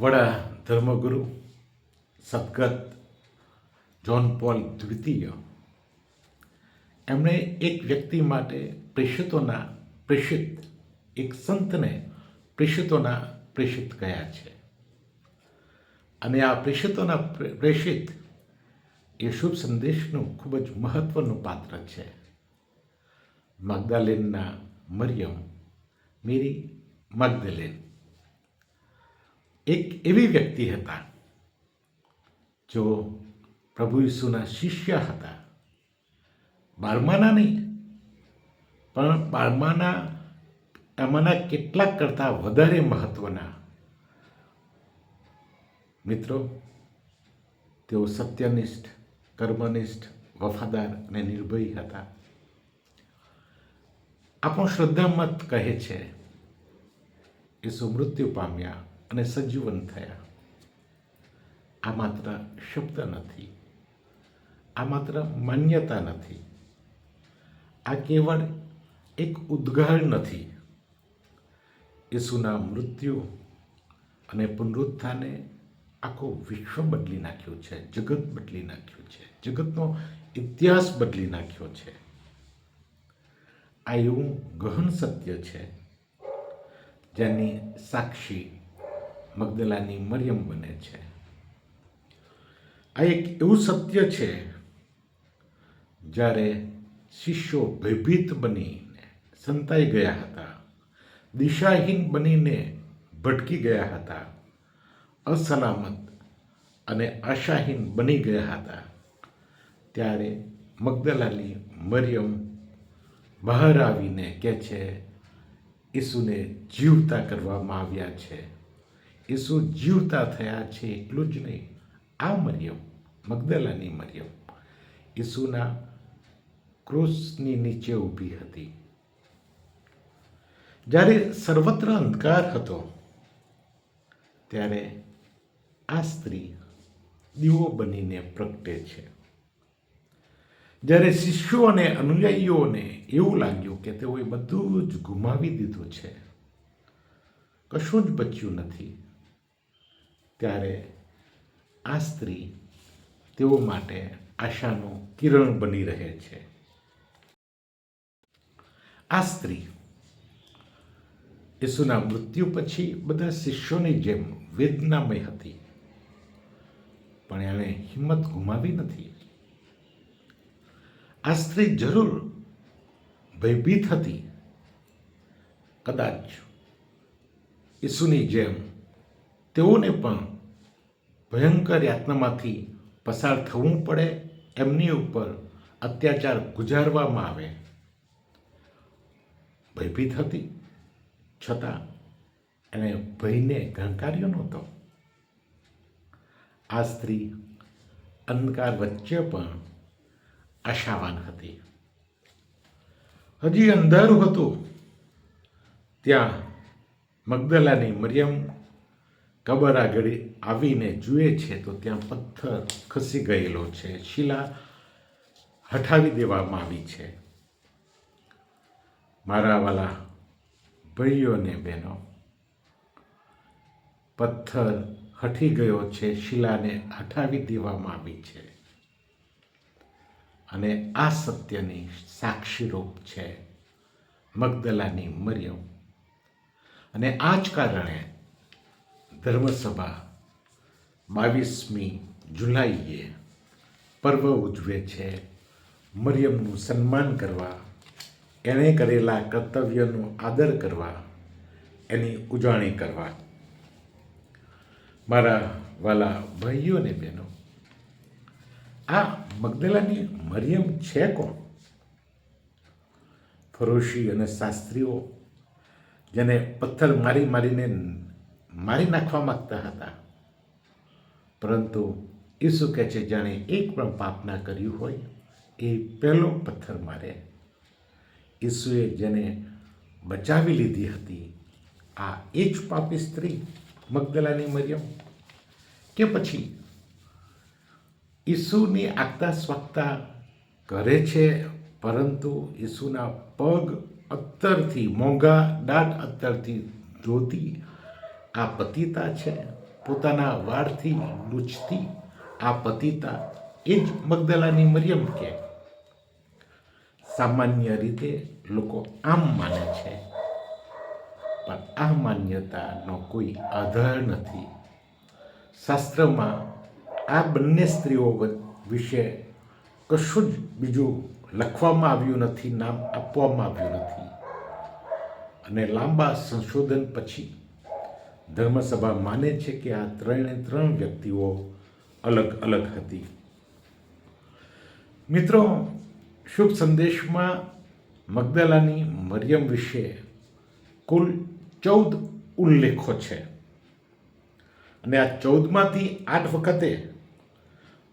વડા ધર્મગુરુ સદગત John pole દ્વિતીય. એમણે એક વ્યક્તિ માટે પ્રેષિતોના પ્રેષિત, એક સંતને પ્રેષિતોના પ્રેષિત કયા છે. અને આ પ્રેષિતોના પ્રે- પ્રેષિત એ શુભ સંદેશનું ખૂબ જ મહત્વનું પાત્ર છે. મગદાલેનના મરિયમ, મેરી મગદલેન. એક એવી વ્યક્તિ હતા જો પ્રભુ ઈસુના શિષ્ય હતા. બારમાના નહીં, પણ બારમાના એમાંના કેટલાક કરતાં વધારે મહત્વના. મિત્રો, તેઓ સત્યનિષ્ઠ, કર્મનિષ્ઠ, વફાદાર અને નિર્ભય હતા. આપણો શ્રદ્ધામત કહે છે, ઈસુ મૃત્યુ પામ્યા અને સજીવન થયા. આ માત્ર શબ્દ નથી. આ માત્ર માન્યતા નથી. આ કેવળ એક ઉદ્ગાર નથી. ઈસુના મૃત્યુ અને પુનરુત્થાને આખો વિશ્વ બદલી નાખ્યું છે, જગત બદલી નાખ્યું છે, જગતનો ઇતિહાસ બદલી નાખ્યો છે. આ એવું ગહન સત્ય છે, જેની સાક્ષી મગદલાની મરિયમ બને છે. આ એક એવું સત્ય છે જ્યારે શિષ્યો ભયભીત બનીને સંતાઈ ગયા હતા, દિશાહીન બનીને ભટકી ગયા હતા, અસલામત અને આશાહીન બની ગયા હતા, ત્યારે મગદલાની મરિયમ બહાર આવીને કહે છે, ઈસુને જીવતા કરવામાં આવ્યા છે. ઈસુ જીવતા થયા છે એટલું જ નહીં. આ મરિયમ, મગદલાની મરિયમ, ઈસુના ક્રોસની નીચે ઊભી હતી. જ્યારે સર્વત્ર અંધકાર હતો, ત્યારે આ સ્ત્રી દીવો બનીને પ્રગટે છે. જ્યારે શિષ્યો અને અનુયાયીઓને એવું લાગ્યું કે તેઓએ બધું જ ગુમાવી દીધું છે, કશું જ બચ્યું નથી. ત્યારે આ સ્ત્રી તેઓ માટે આશાનું કિરણ બની રહે છે. આ સ્ત્રી ઈસુના મૃત્યુ પછી બધા શિષ્યોની જેમ વેદનામય હતી. પણ એણે હિંમત ગુમાવી નથી. આ સ્ત્રી જરૂર ભયભીત હતી. કદાચ ઈસુની જેમ તેઓને પણ ભયંકર યાતનામાંથી પસાર થવું પડે એમની ઉપર અત્યાચાર ગુજારવામાં આવે. ભયભીત હતી. છતાં એને ભયને ગણકાર્યો નહોતો. આ સ્ત્રી અંધકાર વચ્ચે પણ આશાવાન હતી. હજી અંધારું હતું. ત્યાં મગદલાની મરિયમ કબર આગળ આવીને જુએ છે, તો ત્યાં પથ્થર ખસી ગયેલો છે. શિલા હટાવી દેવામાં આવી છે. મારા વાલા ભાઈઓને બહેનો, પથ્થર હટી ગયો છે, શિલાને હટાવી દેવામાં આવી છે. અને આ સત્યની સાક્ષીરૂપ છે, મગદલાની મરિયમ. અને આ જ કારણે ધર્મસભા. બાવીસમી જુલાઈએ પર્વ ઉજવે છે. મરિયમનું સન્માન કરવા, એણે કરેલા કર્તવ્યનો આદર કરવા, એની ઉજાણી કરવા. મારા વાલા ભાઈઓ અને બહેનો, આ મગદલાની મરિયમ છે કોણ? ફરોશી અને શાસ્ત્રીઓ, જેને પથ્થર મારી મારીને મારી નાખવા માગતા હતા. પરંતુ ઈસુ કહે છે, જાણે એક પણ પાપ ના કર્યું હોય, એ પહેલો પથ્થર મારે. ઈસુએ જેને બચાવી લીધી હતી, આ એ જ પાપી સ્ત્રી મગદલાની મરિયમ કે પછી ઈસુની આગતા સ્વાગતા કરે છે, પરંતુ ઈસુના પગ અત્તરથી, મોંઘા દાટ અત્તરથી ધોતી આ પતિતા છે. પોતાના વાળથી લૂછતી આ પતિતા એ જ મગદલાની મરિયમ કે. સામાન્ય રીતે લોકો આમ માને છે. પણ આ માન્યતાનો કોઈ આધાર નથી. શાસ્ત્રમાં આ બંને સ્ત્રીઓ વિશે કશું જ બીજું લખવામાં આવ્યું નથી, નામ આપવામાં આવ્યું નથી. અને લાંબા સંશોધન પછી ધર્મસભા માને છે કે આ ત્રણે ત્રણ વ્યક્તિઓ અલગ અલગ હતી. મિત્રો, શુભ સંદેશમાં મગદલાની મરિયમ વિશે કુલ ચૌદ ઉલ્લેખો છે. અને આ ચૌદમાંથી આઠ વખતે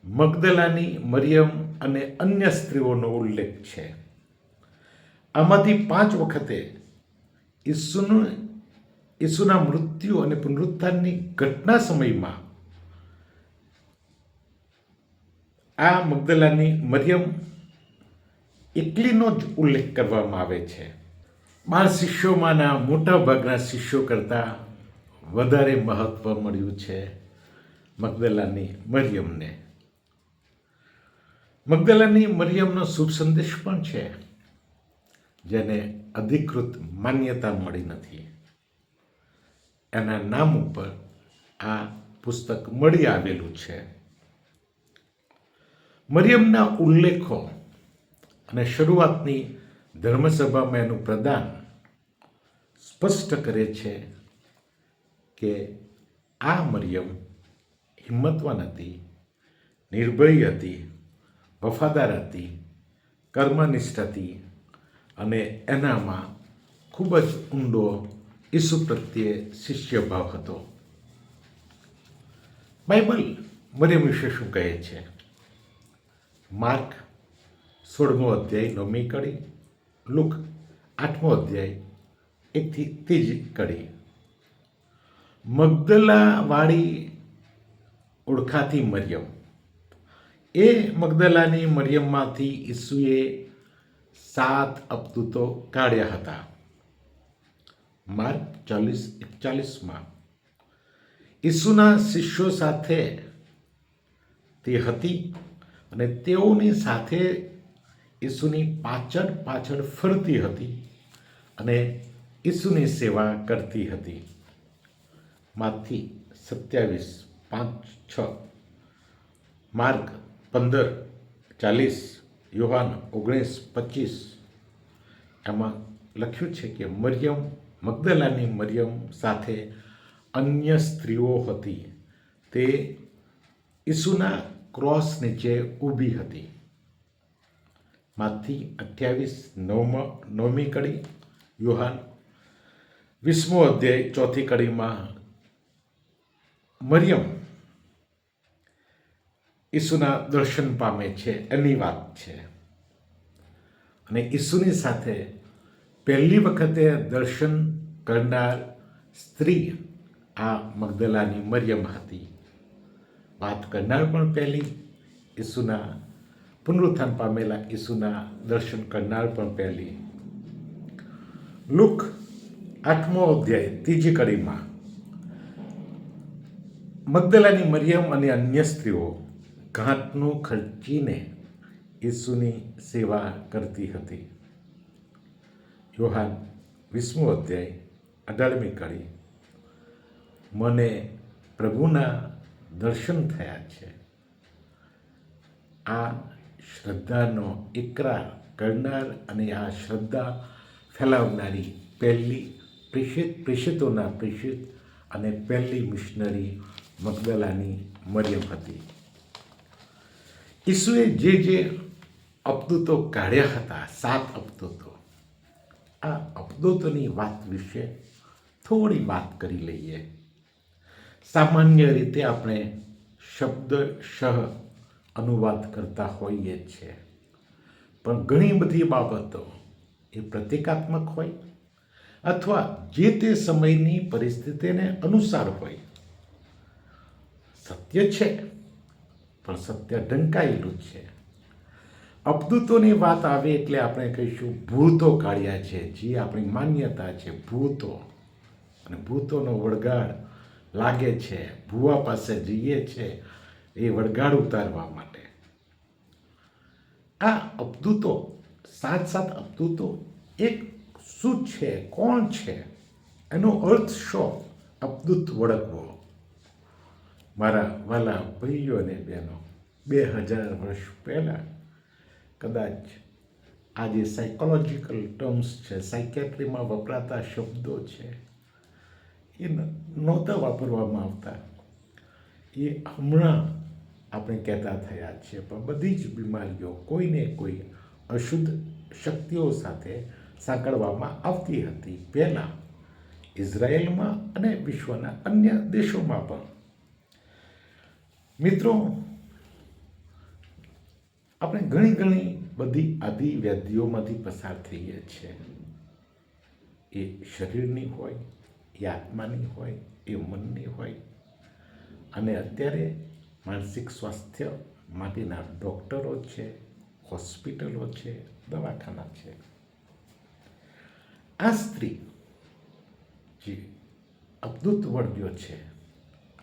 મગદલાની મરિયમ અને અન્ય સ્ત્રીઓનો ઉલ્લેખ છે. આમાંથી પાંચ વખતે ઈસુનું ઈસુના મૃત્યુ અને પુનરુત્થાનની ઘટના સમયમાં આ મગદલાની મરિયમ એકલીનો જ ઉલ્લેખ કરવામાં આવે છે. બાળ શિષ્યોમાંના મોટા ભાગના શિષ્યો કરતાં વધારે મહત્વ મળ્યું છે મગદલાની મરિયમને. મગદલાની મરિયમનો શુભ સંદેશ પણ છે, જેને અધિકૃત માન્યતા મળી નથી. એના નામ ઉપર આ પુસ્તક મળી આવેલું છે. મરિયમના ઉલ્લેખો અને શરૂઆતની ધર્મસભામાં એનું પ્રદાન સ્પષ્ટ કરે છે કે આ મરિયમ હિંમતવાન હતી, નિર્ભય હતી, વફાદાર હતી, કર્મનિષ્ઠ હતી અને એનામાં ખૂબ જ ઊંડો ઈસુ પ્રત્યે શિષ્યભાવ હતો બાઇબલ મરિયમ વિશે શું કહે છે માર્ક સોળમો અધ્યાય નવમી કડી લુક આઠમો અધ્યાય એકથી ત્રીજી કડી મગદલાવાળી ઓળખાતી મરિયમ એ મગદલાની મરિયમમાંથી ઈસુએ સાત અપદૂતો કાઢ્યા હતા માર્ક ચાલીસ, એકચાલીસમાં. ઈસુના શિષ્યો સાથે તે હતી અને તેઓની સાથે ઈસુની પાછળ પાછળ ફરતી હતી અને ઈસુની સેવા કરતી હતી. માથી સત્યાવીસ, પાંચ, છ. માર્ક પંદર, ચાલીસ. યુવાન ઓગણીસ, પચીસ. એમાં લખ્યું છે કે મરિયમ મગદલાની મરિયમ સાથે અન્ય સ્ત્રીઓ હતી. તે ઈસુના ક્રોસ નીચે ઊભી હતી. માથી અઠ્યાવીસ નવમ, નવમી કડી, યુહાન વીસમો અધ્યાય, ચોથી કડીમાં મરિયમ ઈસુના દર્શન પામે છે. એની વાત છે. અને ઈસુની સાથે પહેલી વખતે દર્શન કરનાર સ્ત્રી આ મગદલાની મરિયમ હતી. વાત કરનાર પણ પહેલી, ઈસુના પુનરુત્થાન પામેલા ઈસુના દર્શન કરનાર પણ પહેલી. લુક આઠમો અધ્યાય, ત્રીજી કડીમાં. મગદલાની મરિયમ અને અન્ય સ્ત્રીઓ ઘાટનું ખર્ચીને ઈસુની સેવા કરતી હતી. યોહાન વીસમો અધ્યાય અઢારમી કડી. મને પ્રભુના દર્શન થયા છે. આ શ્રદ્ધાનો એકરાર કરનાર અને આ શ્રદ્ધા ફેલાવનારી પહેલી પ્રેષિત, પ્રેષિતોના પ્રેષિત અને પહેલી મિશનરી મગદલાની મરિયમ હતી. ઈસુએ જે જે અપદૂતો કાઢ્યા હતા, સાત અપદૂતો આ અવધૂતની વાત વિશે થોડી વાત કરી લઈએ. સામાન્ય રીતે આપણે શબ્દ શહ અનુવાદ કરતા હોઈએ છીએ પણ ઘણી બધી બાબતો એ પ્રતિકાત્મક હોય અથવા જે તે સમયની પરિસ્થિતિને અનુસાર હોય. સત્ય છે, પણ સત્ય ઢંકાયેલું છે. અપદૂતોની વાત આવે એટલે આપણે કહીશું, ભૂતો કાઢ્યા છે, જે આપણી માન્યતા છે, ભૂતો. અને ભૂતોનો વળગાડ લાગે છે, ભૂવા પાસે જઈએ છે, એ વળગાડ ઉતારવા માટે. આ અપદૂતો, સાત સાત અપદૂતો, એક શું છે, કોણ છે? એનો અર્થ શો? અપદૂત વળગવો. મારા વાલા ભાઈઓ અને બહેનો, બે હજાર વર્ષ પહેલાં કદાચ આ જે સાયકોલોજીકલ ટર્મ્સ છે સાયકેટ્રીમાં વપરાતા શબ્દો છે, એ નહોતા વાપરવામાં આવતા. એ હમણાં આપણે કહેતા થયા છીએ પણ બધી જ બીમારીઓ કોઈને કોઈ અશુદ્ધ શક્તિઓ સાથે સાંકળવામાં આવતી હતી. પહેલાં ઇઝરાયેલમાં અને વિશ્વના અન્ય દેશોમાં પણ. મિત્રો આપણે ઘણી ઘણી બધી આદિ વ્યાધિઓમાંથી પસાર થઈએ છીએ. એ શરીરની હોય, એ આત્માની હોય, એ મનની હોય. અને અત્યારે માનસિક સ્વાસ્થ્ય માટેના ડૉક્ટરો છે, હોસ્પિટલો છે, દવાખાના છે. આ સ્ત્રી જે અદ્ભુત વર્ગ્યો છે,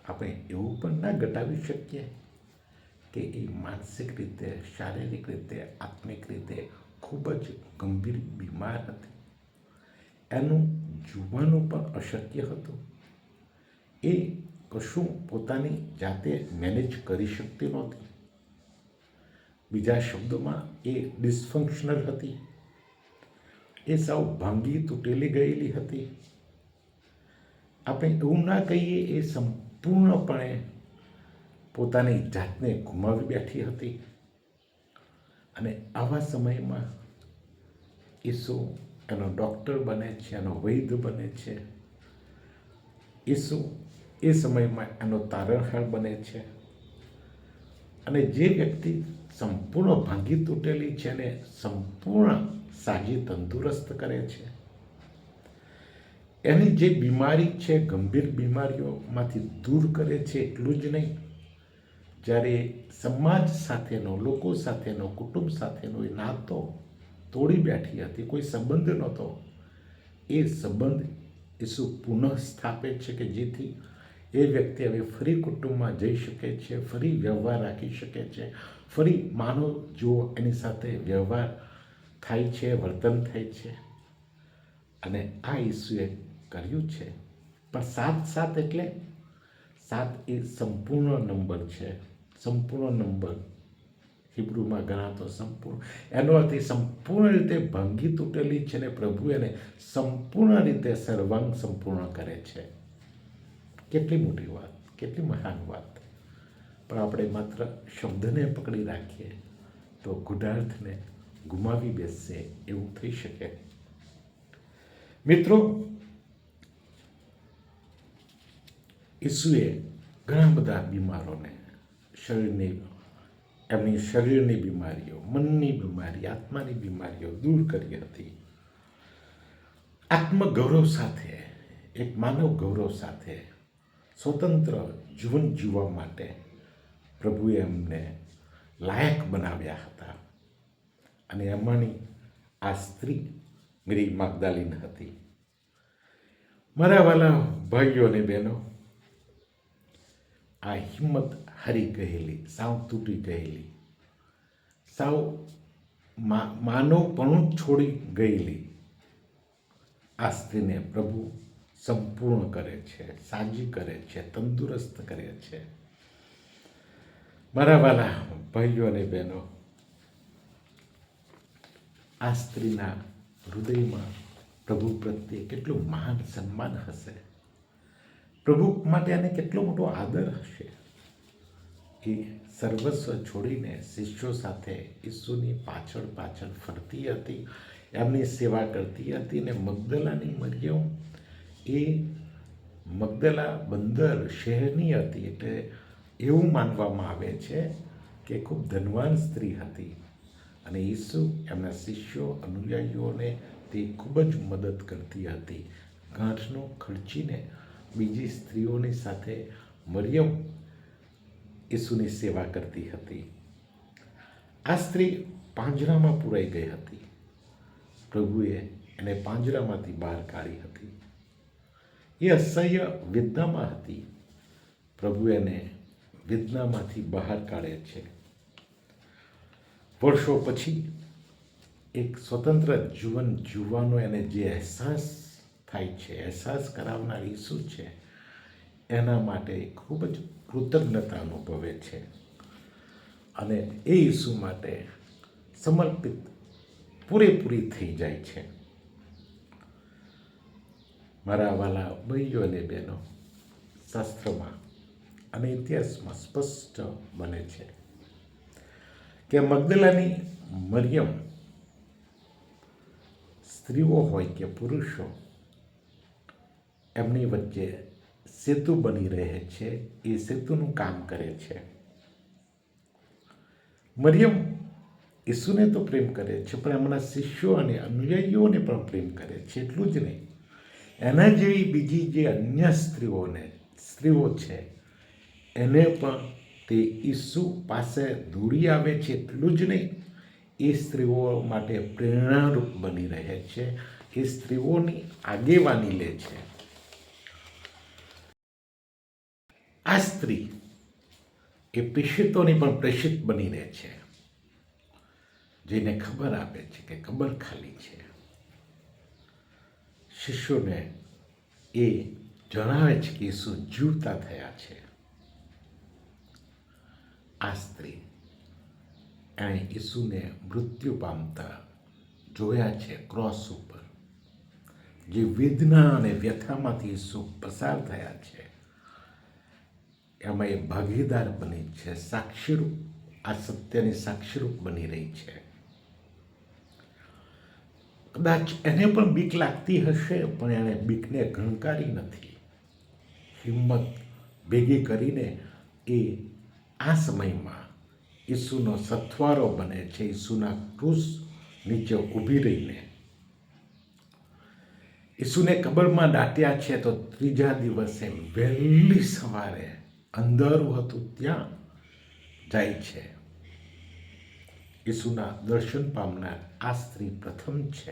આપણે એવું પણ ના ઘટાવી શકીએ. કે એ માનસિક રીતે, શારીરિક રીતે, આત્મિક રીતે ખૂબ જ ગંભીર બીમાર હતી. એનું જોવાનું પણ અશક્ય હતું. એ કશું પોતાની જાતે મેનેજ કરી શકતી નહોતી. બીજા શબ્દોમાં, એ ડિસફંક્શનલ હતી. એ સાવ ભાંગી તૂટેલી ગયેલી હતી. આપણે એવું ના કહીએ, એ સંપૂર્ણપણે પોતાની જાતને ગુમાવી બેઠી હતી. અને આવા સમયમાં ઈસુ એનો ડૉક્ટર બને છે, એનો વૈદ્ય બને છે. ઈસુ એ સમયમાં એનો તારણહાર બને છે. અને જે વ્યક્તિ સંપૂર્ણ ભાંગી તૂટેલી છે અને સંપૂર્ણ સાજી તંદુરસ્ત કરે છે. એની જે બીમારી છે, ગંભીર બીમારીઓમાંથી દૂર કરે છે, એટલું જ નહીં. જ્યારે સમાજ સાથેનો, લોકો સાથેનો, કુટુંબ સાથેનો એ નાતો તોડી બેઠી હતી, કોઈ સંબંધ નહોતો. એ સંબંધ ઈસુ પુનઃ સ્થાપે છે કે જેથી એ વ્યક્તિ હવે ફરી કુટુંબમાં જઈ શકે છે, ફરી વ્યવહાર રાખી શકે છે, ફરી માનવ જુઓ એની સાથે વ્યવહાર થાય છે, વર્તન થાય છે. અને આ ઈસુએ કર્યું છે. પણ સાત સાત એટલે સાત એ સંપૂર્ણ નંબર છે. સંપૂર્ણ નંબર. હિબ્રુમાં ગણાતો સંપૂર્ણ. એનો અર્થ એ સંપૂર્ણ રીતે ભાંગી તૂટેલી છે ને પ્રભુ એને સંપૂર્ણ રીતે સર્વાંગ સંપૂર્ણ કરે છે. કેટલી મોટી વાત, કેટલી મહાન વાત. પણ આપણે માત્ર શબ્દને પકડી રાખીએ તો ગુઢાર્થને ગુમાવી બેસશે એવું થઈ શકે. મિત્રો, ઈસુએ ઘણા બધા બીમારોને શરીરની, એમની શરીરની બીમારીઓ, મનની બીમારી, આત્માની બીમારીઓ દૂર કરી હતી. આત્મગૌરવ સાથે, એક માનવ ગૌરવ સાથે સ્વતંત્ર જીવન જીવવા માટે પ્રભુએ એમને લાયક બનાવ્યા હતા. અને એમાંની આ સ્ત્રી મેરી માગદાલીન હતી. મારા વાલા ભાઈઓ અને બહેનો, આ હિંમત હારી ગયેલી સાવ તૂટી ગયેલી સાવ માનવપણું છોડી ગયેલી આ સ્ત્રીને પ્રભુ સંપૂર્ણ કરે છે સાજી કરે છે તંદુરસ્ત કરે છે મારા વાલા ભાઈઓ અને બહેનો આ સ્ત્રીના હૃદયમાં પ્રભુ પ્રત્યે કેટલું મહાન સન્માન હશે પ્રભુ માટે આને કેટલો મોટો આદર હશે એ સર્વસ્વ છોડીને શિષ્યો સાથે ઈસુની પાછળ પાછળ ફરતી હતી, એમની સેવા કરતી હતી ને મગદલાની મરિયમ એ મગદલા બંદર શહેરની હતી એટલે એવું માનવામાં આવે છે કે ખૂબ ધનવાન સ્ત્રી હતી અને ઈસુ એમના શિષ્યો, અનુયાયીઓને તે ખૂબ જ મદદ કરતી હતી. ગાંઠનું ખર્ચીને બીજી સ્ત્રીઓની સાથે મરિયમ ઈસુની સેવા કરતી હતી. આ સ્ત્રી પાંજરામાં પુરાઈ ગઈ હતી. પ્રભુએ એને પાંજરામાંથી બહાર કાઢી હતી. એ અસહ્ય વેદનામાં હતી. પ્રભુ એને વેદનામાંથી બહાર કાઢે છે. વર્ષો પછી એક સ્વતંત્ર જીવન જીવવાનો એને જે અહેસાસ થાય છે, અહેસાસ કરાવનાર ઈસુ છે એના માટે ખૂબ જ કૃતજ્ઞતા અનુભવે છે. અને એ ઈસુ માટે સમર્પિત પૂરેપૂરી થઈ જાય છે. મારા વાલા ભાઈઓ અને બહેનો, શાસ્ત્રમાં અને ઇતિહાસમાં સ્પષ્ટ બને છે કે મગદલાની મરિયમ સ્ત્રીઓ હોય કે પુરુષો, એમની વચ્ચે સેતુ બની રહે છે, એ સેતુનું કામ કરે છે. મરિયમ ઈસુને તો પ્રેમ કરે છે, પણ એમના શિષ્યો અને અનુયાયીઓને પણ પ્રેમ કરે છે, એટલું જ નહીં. એના જેવી બીજી જે અન્ય સ્ત્રીઓને, સ્ત્રીઓ છે, એને પણ તે ઈસુ પાસે દોરી આવે છે, એટલું જ નહીં. એ સ્ત્રીઓ માટે પ્રેરણારૂપ બની રહે છે, એ સ્ત્રીઓની આગેવાની લે છે. આ સ્ત્રી એ પ્રેષિતોની પણ પ્રેષિત બની રહે છે. જેને ખબર આપે છે કે ખબર ખાલી છે. શિષ્યોને એ જણાવે છે કે ઈસુ જીવતા થયા છે. આ સ્ત્રી એણે ઈસુને મૃત્યુ પામતા જોયા છે ક્રોસ ઉપર. જે વેદના અને વ્યથામાંથી ઈસુ પસાર થયા છે. એમાં એ ભાગીદાર બની છે, સાક્ષીરૂપ. આ સત્યની સાક્ષીરૂપ બની રહી છે. કદાચ એને પણ બીક લાગતી હશે, પણ એણે બીકને ગણકારી નથી. હિંમત ભેગી કરીને એ આ સમયમાં ઈસુનો સથવારો બને છે, ઈસુના ક્રુસ નીચે ઊભી રહીને. ઈસુને કબરમાં દાટ્યા છે તો ત્રીજા દિવસે વહેલી સવારે અંધારું હતું ત્યાં જાય છે. ઈસુના દર્શન પામનાર આ સ્ત્રી પ્રથમ છે.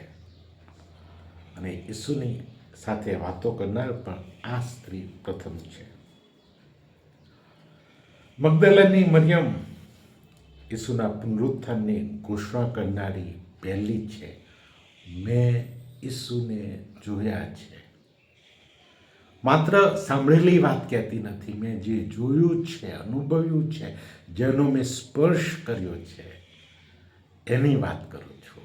અને ઈસુની સાથે વાતો કરનાર પણ આ સ્ત્રી પ્રથમ છે. મગદલની મરિયમ ઈસુના પુનરુત્થાનની ઘોષણા કરનારી પહેલી છે. મેં ઈસુને જોયા છે. માત્ર સાંભળેલી વાત કહેતી નથી. મેં જે જોયું છે, અનુભવ્યું છે, જેનો મેં સ્પર્શ કર્યો છે, એની વાત કરું છું.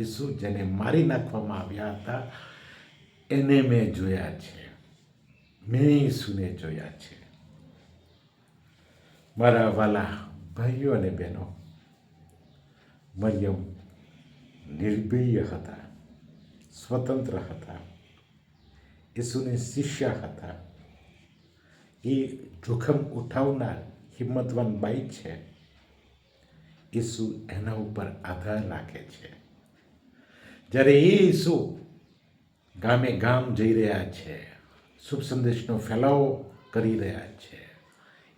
ઈસુ જેને મારી નાખવામાં આવ્યા હતા, એને મેં જોયા છે. મેં ઈસુને જોયા છે. મારા વાલા ભાઈઓ અને બહેનો, મરિયમ નિર્ભય હતા, સ્વતંત્ર હતા. ઈસુની શિષ્ય હતા. એ જોખમ ઉઠાવનાર હિંમતવાન બાઈ છે. ઈસુ એના ઉપર આધાર રાખે છે. જ્યારે એ ઈસુ ગામે ગામ જઈ રહ્યા છે, શુભ સંદેશનો ફેલાવો કરી રહ્યા છે,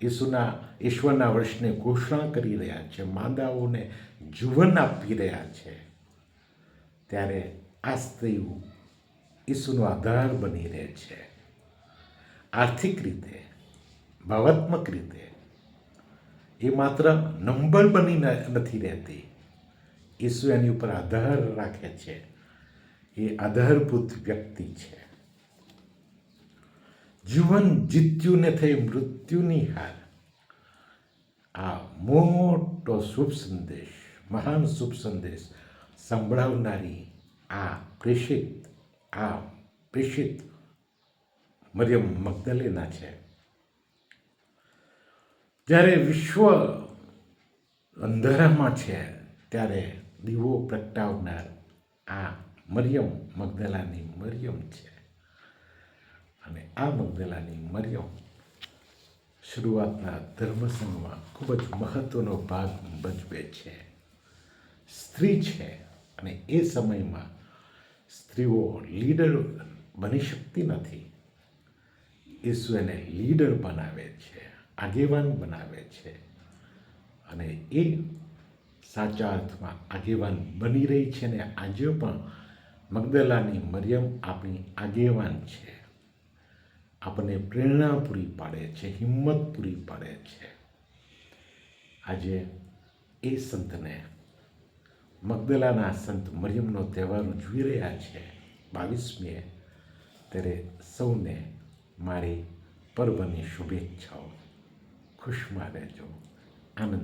ઈસુના ઈશ્વરના વર્ષને ઘોષણા કરી રહ્યા છે, માંદાઓને જીવન આપી રહ્યા છે, ત્યારે આ સ્ત્રીઓ ઈસુનો આધાર બની રહે છે. આર્થિક રીતે, ભાવાત્મક રીતે, એ માત્ર નંબર બની નથી રહેતી. ઈસુ એની ઉપર આધાર રાખે છે. એ આધારભૂત વ્યક્તિ છે. જીવન જીત્યું ને થઈ મૃત્યુની હાર. આ મોટો શુભ સંદેશ, મહાન શુભ સંદેશ સંભળાવનારી આ પ્રેષિત આ પ્રેષિત મરિયમ મગદલેના છે. જ્યારે વિશ્વ અંધારામાં છે, ત્યારે દીવો પ્રગટાવનાર આ મરિયમ મગદલાની મરિયમ છે. અને આ મગદલાની મરિયમ શરૂઆતના ધર્મસંઘમાં ખૂબ જ મહત્વનો ભાગ ભજવે છે. સ્ત્રી છે અને એ સમયમાં સ્ત્રીઓ લીડર બની શકતી નથી. ઈસુ એને લીડર બનાવે છે, આગેવાન બનાવે છે અને એ સાચા અર્થમાં આગેવાન બની રહી છે ને આજે પણ મગદલાની મરિયમ આપણી આગેવાન છે. આપણને પ્રેરણા પૂરી પાડે છે, હિંમત પૂરી પાડે છે. આજે એ સંતને મગદલાના સંત મરિયમનો તહેવાર ઉજવી રહ્યા છે. બાવીસમીએ ત્યારે સૌને મારી પર્વની શુભેચ્છાઓ. ખુશમાં રહેજો. આનંદ